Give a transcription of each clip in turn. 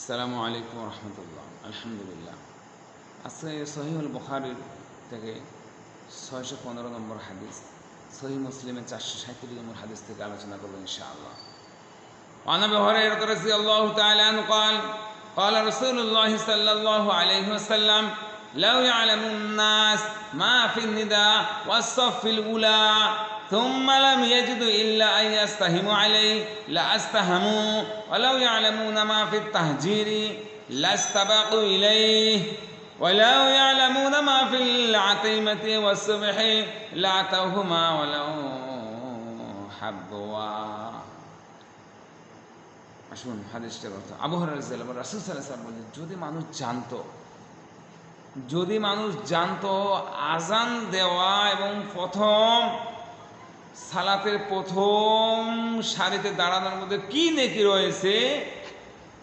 আসসালামু আলাইকুম রহমতুল্লাহ আলহামদুলিল্লাহ আজকে সহিউল বুখারির থেকে ছয়শো পনেরো নম্বর হাদিস সহি মুসলিমের চারশো সাঁত্রিশ নম্বর হাদিস থেকে আলোচনা করবো ইনশাআল্লাহ وعن ابي هريره رضي الله تعالى عنه قال قال رسول الله صلى الله عليه وسلم لو يعلم الناس ما في النداء والصف الاولى ثم لم يجدوا الا ان يستهموا عليه لاستهموا ولو يعلمون ما في التهجير لاستبقوا اليه ولو يعلمون ما في العتيمة والصبح لأتوهما ولو حبوا আসুন হাদিসটার অর্থ আবহাওয়ার রাসুল সাল্লাহ বলেন যদি মানুষ জানতো যদি মানুষ জানতো আজান দেওয়া এবং প্রথম সালাতের প্রথম সারিতে দাঁড়ানোর মধ্যে কি নেকি রয়েছে,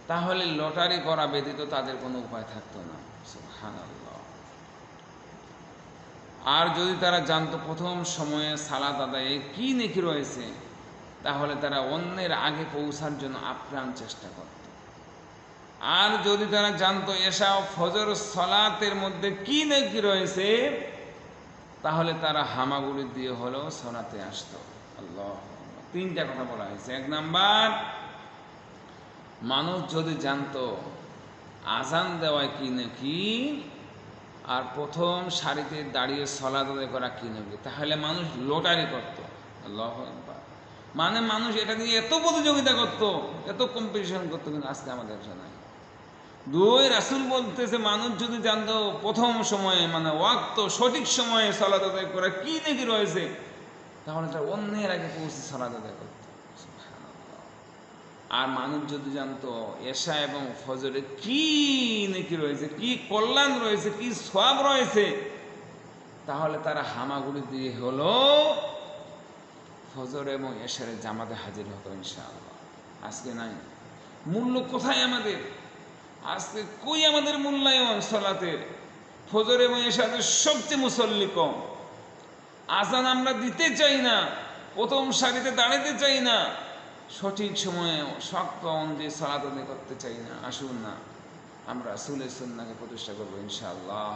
তাহলে লটারি করা ব্যতীত তাদের কোনো উপায় থাকতো না। আর যদি তারা জানতো প্রথম সময়ে সালাত আদায়ে কি নেকি রয়েছে, তাহলে তারা অন্যের আগে পৌঁছার জন্য আপ্রাণ চেষ্টা করত। আর যদি তারা জানতো এসা ফজর সলাতের মধ্যে কি নেকি রয়েছে তাহলে তারা হামাগুড়ি দিয়ে হলেও সলাতে আসতো। আল্লাহ। তিনটা কথা বলা হয়েছে। এক নাম্বার, মানুষ যদি জানতো আজান দেওয়ায় কি নাকি আর প্রথম সারিতে দাঁড়িয়ে সলাদ আদায় করা কি নাকি তাহলে মানুষ লোটারি করতো। আল্লাহ। মানে মানুষ এটা নিয়ে এত প্রতিযোগিতা করত, এত কম্পিটিশন করতো, কিন্তু আজকে আমাদের নাই। দুই রাসুল বলতেছে, মানুষ যদি জানতো প্রথম সময়ে মানে ওয়াক্ত, সঠিক সময়ে সলাদ আদায় করা কি নাকি রয়েছে, তাহলে তার অন্যের আগে পৌঁছে সলাদ আদায় করতো। আর মানুষ যদি জানতো এশা এবং ফজরে কি নাকি রয়েছে, কি কল্যাণ রয়েছে, কি সব রয়েছে, তাহলে তারা হামাগুড়ি দিয়ে হলো ফজর এবং এশারে জামাতে হাজির হতো ইনশাআল্লাহ। আজকে নাই। মূল্য কোথায় আমাদের? আজকে কই আমাদের মূল্যায়ন সলাতের? ফজরে সাথে সবচেয়ে মুসল্লি কম। আজান আমরা দিতে চাই না, প্রথম সারিতে দাঁড়াতে চাই না। সঠিক সময়ে শক্ত অন্ধে সলাতনে সালাত করতে চাই না। আসুন না, আমরা সুলে সন্নাকে প্রতিষ্ঠা করব ইনশাআল্লাহ।